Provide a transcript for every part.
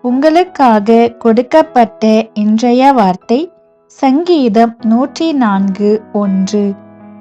உங்களுக்காக கொடுக்கப்பட்ட இன்றைய வார்த்தை சங்கீதம் நூற்றி நான்கு ஒன்று.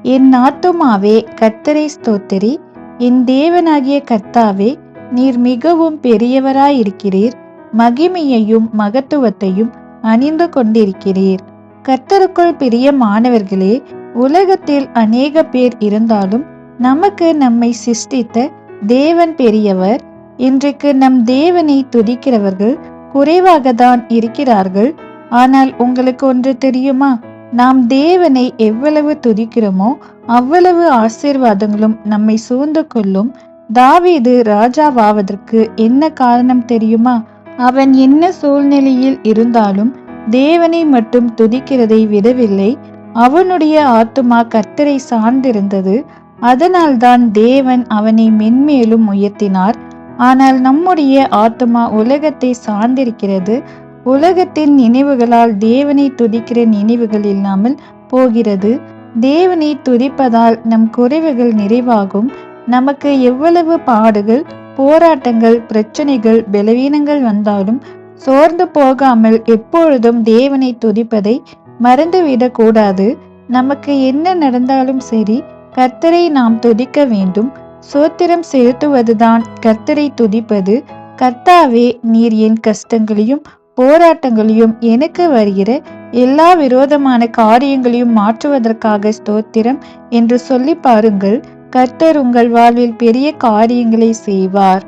என் ஆத்துமாவே கர்த்தரை ஸ்தோத்திரி. என் தேவனாகிய கர்த்தாவே நீர் மிகவும் பெரியவராயிருக்கிறீர். மகிமையையும் மகத்துவத்தையும் அணிந்து கொண்டிருக்கிறீர். கர்த்தருக்குள் பிரியமானவர்களே உலகத்தில் அநேக பேர் இருந்தாலும் நமக்கு நம்மை சிருஷ்டித்த தேவன் பெரியவர் இன்றைக்கு நம் தேவனை துதிக்கிறவர்கள் குறைவாக தான் இருக்கிறார்கள். ஆனால் உங்களுக்கு ஒன்று தெரியுமா? நாம் தேவனை எவ்வளவு துதிக்கிறோமோ அவ்வளவு ஆசீர்வாதங்களும் நம்மை சூழ்ந்து கொள்ளும். தாவீது ராஜாவாவதற்கு என்ன காரணம் தெரியுமா? அவன் என்ன சூழ்நிலையில் இருந்தாலும் தேவனை மட்டும் துதிக்கிறதை விடவில்லை. அவனுடைய ஆத்துமா கர்த்தரை சார்ந்திருந்தது. அதனால்தான் தேவன் அவனை மென்மேலும் உயர்த்தினார். ஆனால் நம்முடைய ஆத்மா உலகத்தை சார்ந்திருக்கிறது. உலகத்தின் நினைவுகளால் தேவனை துதிக்கிற நினைவுகள் இல்லாமல் போகிறது. தேவனை துதிப்பதால் நம் குறைவுகள் நிறைவாகும். நமக்கு எவ்வளவு பாடுகள் போராட்டங்கள் பிரச்சனைகள் பலவீனங்கள் வந்தாலும் சோர்ந்து போகாமல் எப்பொழுதும் தேவனை துதிப்பதை மறந்துவிடக்கூடாது. நமக்கு என்ன நடந்தாலும் சரி கர்த்தரை நாம் துதிக்க வேண்டும். சோத்திரம் செலுத்துவதுதான் கர்த்தரை துதிப்பது. கர்த்தாவே நீர் என் கஷ்டங்களையும் போராட்டங்களையும் எனக்கு வருகிற எல்லா விரோதமான காரியங்களையும் மாற்றுவதற்காக ஸ்தோத்திரம் என்று சொல்லி பாருங்கள். கர்த்தர் உங்கள் வாழ்வில் பெரிய காரியங்களை செய்வார்.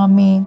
ஆமீன்.